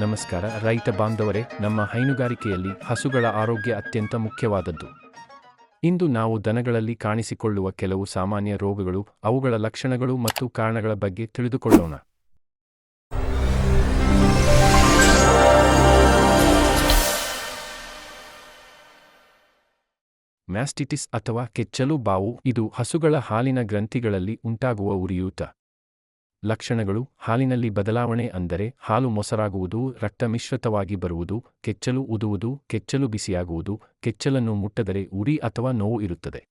ನಮಸ್ಕಾರ. ರೈತ ಬಾಂಧವರೇ, ನಮ್ಮ ಹೈನುಗಾರಿಕೆಯಲ್ಲಿ ಹಸುಗಳ ಆರೋಗ್ಯ ಅತ್ಯಂತ ಮುಖ್ಯವಾದದ್ದು. ಇಂದು ನಾವು ದನಗಳಲ್ಲಿ ಕಾಣಿಸಿಕೊಳ್ಳುವ ಕೆಲವು ಸಾಮಾನ್ಯ ರೋಗಗಳು, ಅವುಗಳ ಲಕ್ಷಣಗಳು ಮತ್ತು ಕಾರಣಗಳ ಬಗ್ಗೆ ತಿಳಿದುಕೊಳ್ಳೋಣ. ಮ್ಯಾಸ್ಟಿಟಿಸ್ ಅಥವಾ ಕೆಚ್ಚಲು ಬಾವು, ಇದು ಹಸುಗಳ ಹಾಲಿನ ಗ್ರಂಥಿಗಳಲ್ಲಿ ಉಂಟಾಗುವ ಉರಿಯೂತ. ಲಕ್ಷಣಗಳು ಹಾಲಿನಲ್ಲಿ ಬದಲಾವಣೆ ಅಂದರೆ ಹಾಲು ಮೊಸರಾಗುವುದು, ರಕ್ತ ಮಿಶ್ರಿತವಾಗಿ ಬರುವುದು, ಕೆಚ್ಚಲು ಉದುವುದು, ಕೆಚ್ಚಲು ಬಿಸಿಯಾಗುವುದು, ಕೆಚ್ಚಲನ್ನು ಮುಟ್ಟದರೆ ಉರಿ ಅಥವಾ ನೋವು ಇರುತ್ತದೆ.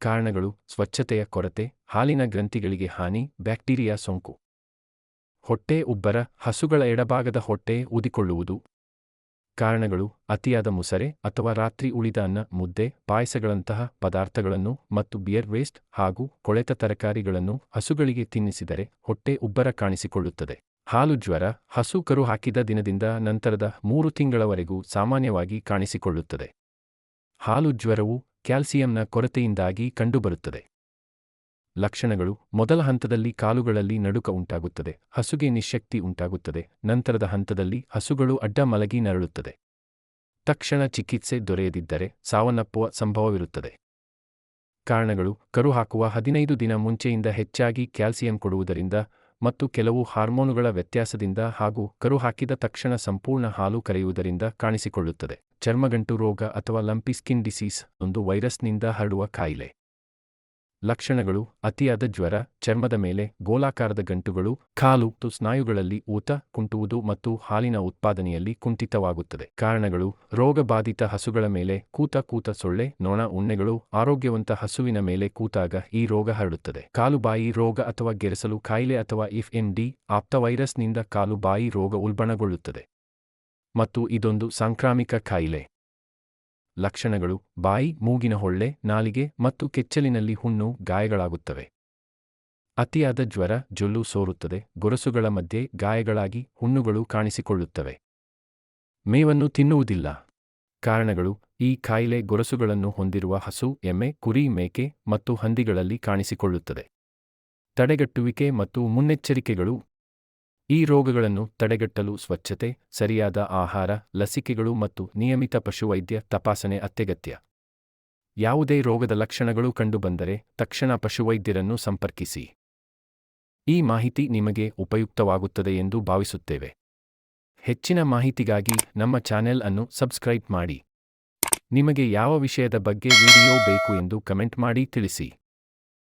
ಕಾರಣಗಳು ಸ್ವಚ್ಛತೆಯ ಕೊರತೆ, ಹಾಲಿನ ಗ್ರಂಥಿಗಳಿಗೆ ಹಾನಿ, ಬ್ಯಾಕ್ಟೀರಿಯಾ ಸೋಂಕು. ಹೊಟ್ಟೆ ಉಬ್ಬರ, ಹಸುಗಳ ಎಡಭಾಗದ ಹೊಟ್ಟೆ ಊದಿಕೊಳ್ಳುವುದು ಕಾರಣಗಳು ಅತಿಯಾದ ಮುಸರೆ ಅಥವಾ ರಾತ್ರಿ ಉಳಿದ ಅನ್ನ, ಮುದ್ದೆ, ಪಾಯಸಗಳಂತಹ ಪದಾರ್ಥಗಳನ್ನು ಮತ್ತು ಬಿಯರ್ ವೇಸ್ಟ್ ಹಾಗೂ ಕೊಳೆತ ತರಕಾರಿಗಳನ್ನು ಹಸುಗಳಿಗೆ ತಿನ್ನಿಸಿದರೆ ಹೊಟ್ಟೆ ಉಬ್ಬರ ಕಾಣಿಸಿಕೊಳ್ಳುತ್ತದೆ. ಹಾಲು ಜ್ವರ, ಹಸು ಕರು ಹಾಕಿದ ದಿನದಿಂದ ನಂತರದ ಮೂರು ತಿಂಗಳವರೆಗೂ ಸಾಮಾನ್ಯವಾಗಿ ಕಾಣಿಸಿಕೊಳ್ಳುತ್ತದೆ. ಹಾಲು ಜ್ವರವು ಕ್ಯಾಲ್ಸಿಯಂನ ಕೊರತೆಯಿಂದಾಗಿ ಕಂಡುಬರುತ್ತದೆ. ಲಕ್ಷಣಗಳು ಮೊದಲ ಹಂತದಲ್ಲಿ ಕಾಲುಗಳಲ್ಲಿ ನಡುಕ ಉಂಟಾಗುತ್ತದೆ, ಹಸುಗೆ ನಿಶಕ್ತಿ ಉಂಟಾಗುತ್ತದೆ, ನಂತರದ ಹಂತದಲ್ಲಿ ಹಸುಗಳು ಅಡ್ಡ ಮಲಗಿ ನರಳುತ್ತದೆ. ತಕ್ಷಣ ಚಿಕಿತ್ಸೆ ದೊರೆಯದಿದ್ದರೆ ಸಾವನ್ನಪ್ಪುವ ಸಂಭವವಿರುತ್ತದೆ. ಕಾರಣಗಳು, ಕರು ಹಾಕುವ ಹದಿನೈದು ದಿನ ಮುಂಚೆಯಿಂದ ಹೆಚ್ಚಾಗಿ ಕ್ಯಾಲ್ಸಿಯಂ ಕೊಡುವುದರಿಂದ ಮತ್ತು ಕೆಲವು ಹಾರ್ಮೋನುಗಳ ವ್ಯತ್ಯಾಸದಿಂದ ಹಾಗೂ ಕರು ಹಾಕಿದ ತಕ್ಷಣ ಸಂಪೂರ್ಣ ಹಾಲು ಕರೆಯುವುದರಿಂದ ಕಾಣಿಸಿಕೊಳ್ಳುತ್ತದೆ. ಚರ್ಮಗಂಟು ರೋಗ ಅಥವಾ ಲಂಪಿ ಸ್ಕಿನ್ ಡಿಸೀಸ್ ಒಂದು ವೈರಸ್ನಿಂದ ಹರಡುವ ಕಾಯಿಲೆ. ಲಕ್ಷಣಗಳು, ಅತಿಯಾದ ಜ್ವರ, ಚರ್ಮದ ಮೇಲೆ ಗೋಲಾಕಾರದ ಗಂಟುಗಳು, ಕಾಲು ಸ್ನಾಯುಗಳಲ್ಲಿ ಊತ, ಕುಂಟುವುದು ಮತ್ತು ಹಾಲಿನ ಉತ್ಪಾದನೆಯಲ್ಲಿ ಕುಂಠಿತವಾಗುತ್ತದೆ. ಕಾರಣಗಳು, ರೋಗಬಾಧಿತ ಹಸುಗಳ ಮೇಲೆ ಕೂತ ಕೂತ ಸೊಳ್ಳೆ, ನೊಣ, ಉಣ್ಣೆಗಳು, ಆರೋಗ್ಯವಂತ ಹಸುವಿನ ಮೇಲೆ ಕೂತಾಗ ಈ ರೋಗ ಹರಡುತ್ತದೆ. ಕಾಲುಬಾಯಿ ರೋಗ ಅಥವಾ ಗೆರಸಲು ಕಾಯಿಲೆ ಅಥವಾ ಇಫ್ ಎನ್ ಡಿ, ಆಪ್ತವೈರಸ್ನಿಂದ ಕಾಲುಬಾಯಿ ರೋಗ ಉಲ್ಬಣಗೊಳ್ಳುತ್ತದೆ. ಮತ್ತು ಇದೊಂದು ಸಾಂಕ್ರಾಮಿಕ ಕಾಯಿಲೆ. ಲಕ್ಷಣಗಳು ಬಾಯಿ, ಮೂಗಿನ ಹೊಳ್ಳೆ, ನಾಲಿಗೆ ಮತ್ತು ಕೆಚ್ಚಲಿನಲ್ಲಿ ಹುಣ್ಣು, ಗಾಯಗಳಾಗುತ್ತವೆ. ಅತಿಯಾದ ಜ್ವರ, ಜೊಲ್ಲು ಸೋರುತ್ತದೆ, ಗೊರಸುಗಳ ಮಧ್ಯೆ ಗಾಯಗಳಾಗಿ ಹುಣ್ಣುಗಳು ಕಾಣಿಸಿಕೊಳ್ಳುತ್ತವೆ. ಮೇವನ್ನು ತಿನ್ನುವುದಿಲ್ಲ. ಕಾರಣಗಳು ಈ ಕಾಯಿಲೆ ಗೊರಸುಗಳನ್ನು ಹೊಂದಿರುವ ಹಸು, ಎಮ್ಮೆ, ಕುರಿ, ಮೇಕೆ ಮತ್ತು ಹಂದಿಗಳಲ್ಲಿ ಕಾಣಿಸಿಕೊಳ್ಳುತ್ತದೆ. ತಡೆಗಟ್ಟುವಿಕೆ ಮತ್ತು ಮುನ್ನೆಚ್ಚರಿಕೆಗಳು ಈ ರೋಗಗಳನ್ನು ತಡೆಗಟ್ಟಲು ಸ್ವಚ್ಛತೆ, ಸರಿಯಾದ ಆಹಾರ, ಲಸಿಕೆಗಳು ಮತ್ತು ನಿಯಮಿತ ಪಶುವೈದ್ಯ ತಪಾಸಣೆ ಅತ್ಯಗತ್ಯ. ಯಾವುದೇ ರೋಗದ ಲಕ್ಷಣಗಳು ಕಂಡುಬಂದರೆ ತಕ್ಷಣ ಪಶುವೈದ್ಯರನ್ನು ಸಂಪರ್ಕಿಸಿ. ಈ ಮಾಹಿತಿ ನಿಮಗೆ ಉಪಯುಕ್ತವಾಗುತ್ತದೆ ಎಂದು ಭಾವಿಸುತ್ತೇವೆ. ಹೆಚ್ಚಿನ ಮಾಹಿತಿಗಾಗಿ ನಮ್ಮ ಚಾನೆಲ್ ಅನ್ನು ಸಬ್ಸ್ಕ್ರೈಬ್ ಮಾಡಿ. ನಿಮಗೆ ಯಾವ ವಿಷಯದ ಬಗ್ಗೆ ವಿಡಿಯೋ ಬೇಕು ಎಂದು ಕಮೆಂಟ್ ಮಾಡಿ ತಿಳಿಸಿ.